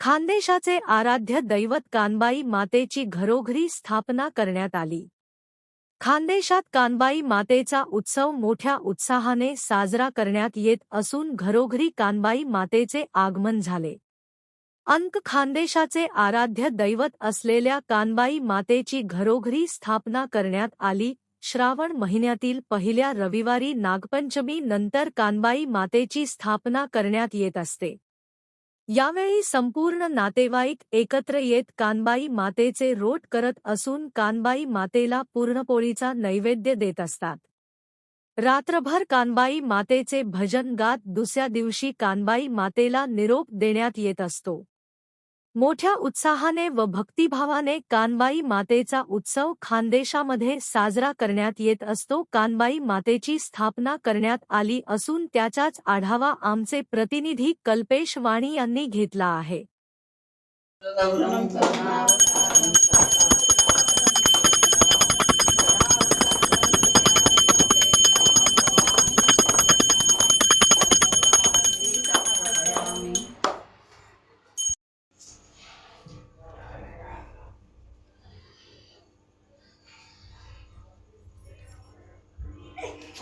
खानदेशाचे आराध्य दैवत कानबाई मातेची घरोघरी स्थापना करण्यात आली. खानदेशात कानबाई मातेचा उत्सव मोठ्या उत्साहाने साजरा करण्यात येत असून घरोघरी कानबाई मातेचे आगमन झाले. अंक खानदेशाचे आराध्य दैवत असलेल्या कानबाई मातेची घरोघरी स्थापना करण्यात आली. श्रावण महिन्यातील पहिल्या रविवारी नागपंचमी नंतर कानबाई मातेची स्थापना करण्यात येत असते. यावेळी संपूर्ण नातेवाईक एकत्र येत कानबाई मातेचे रोट करत असून कानबाई मातेला पूर्णपोळीचा नैवेद्य देत असतात. रात्रभर कानबाई मातेचे भजन गात दुसऱ्या दिवशी कानबाई मातेला निरोप देण्यात येत असतो. मोठ्या उत्साहाने व भक्तिभावाने कानबाई मातेचा उत्सव खानदेशामध्ये साजरा करण्यात येत असतो. कानबाई मातेची स्थापना करण्यात आली असून त्याचाच आढावा आमचे प्रतिनिधी कल्पेश वाणी यांनी घेतला आहे.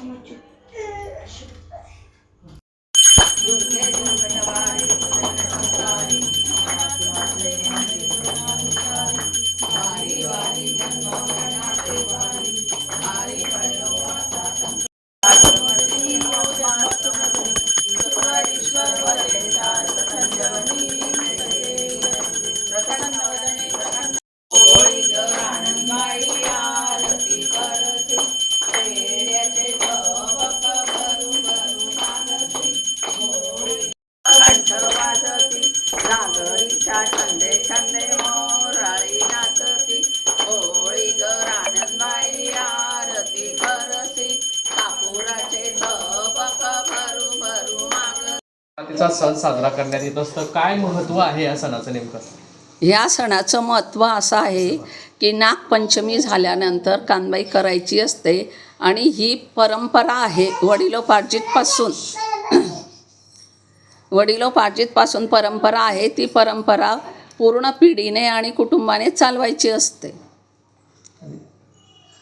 Амортизатор. तिचा सण साजरा करण्यात येत असतं. काय महत्त्व आहे या सणाचं नेमकं? या सणाचं महत्त्व असं आहे की नागपंचमी झाल्यानंतर कानबाई करायची असते आणि ही परंपरा आहे वडिलोपार्जितपासून. वडिलोपार्जितपासून परंपरा आहे ती परंपरा पूर्ण पिढीने आणि कुटुंबाने चालवायची असते.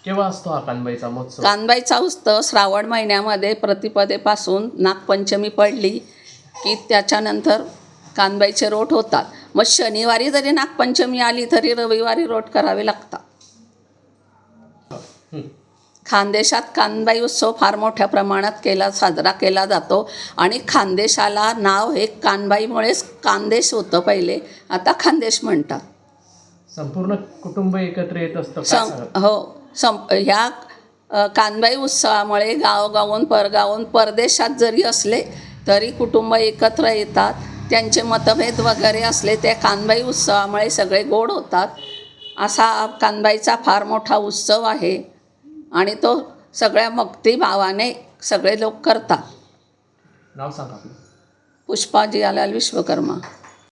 केव्हा असतो हा कानबाईचा महोत्सव? कानबाईचा उत्सव श्रावण महिन्यामध्ये प्रतिपदेपासून नागपंचमी पडली. की त्याच्यानंतर कानबाईचे रोट होतात मग शनिवारी जरी नागपंचमी आली तरी रविवारी रोट करावे लागतात. खानदेशात कानबाई उत्सव फार मोठ्या प्रमाणात केला साजरा केला जातो आणि खानदेशाला नाव हे कानबाईमुळेच कानदेश होतं पहिले आता खानदेश म्हणतात संपूर्ण कुटुंब एकत्र येत असतं सं? हो सं ह्या कानबाई उत्सवामुळे गावगावून परगावून परदेशात जरी असले तरी कुटुंब एकत्र येतात. त्यांचे मतभेद वगैरे असले ते कानबाई उत्सवामुळे सगळे गोड होतात. असा कानबाईचा फार मोठा उत्सव आहे. आणि तो सगळ्या भक्तिभावाने सगळे लोक करतात. नाव सांगा आपलं. पुष्पा जियालाल विश्वकर्मा.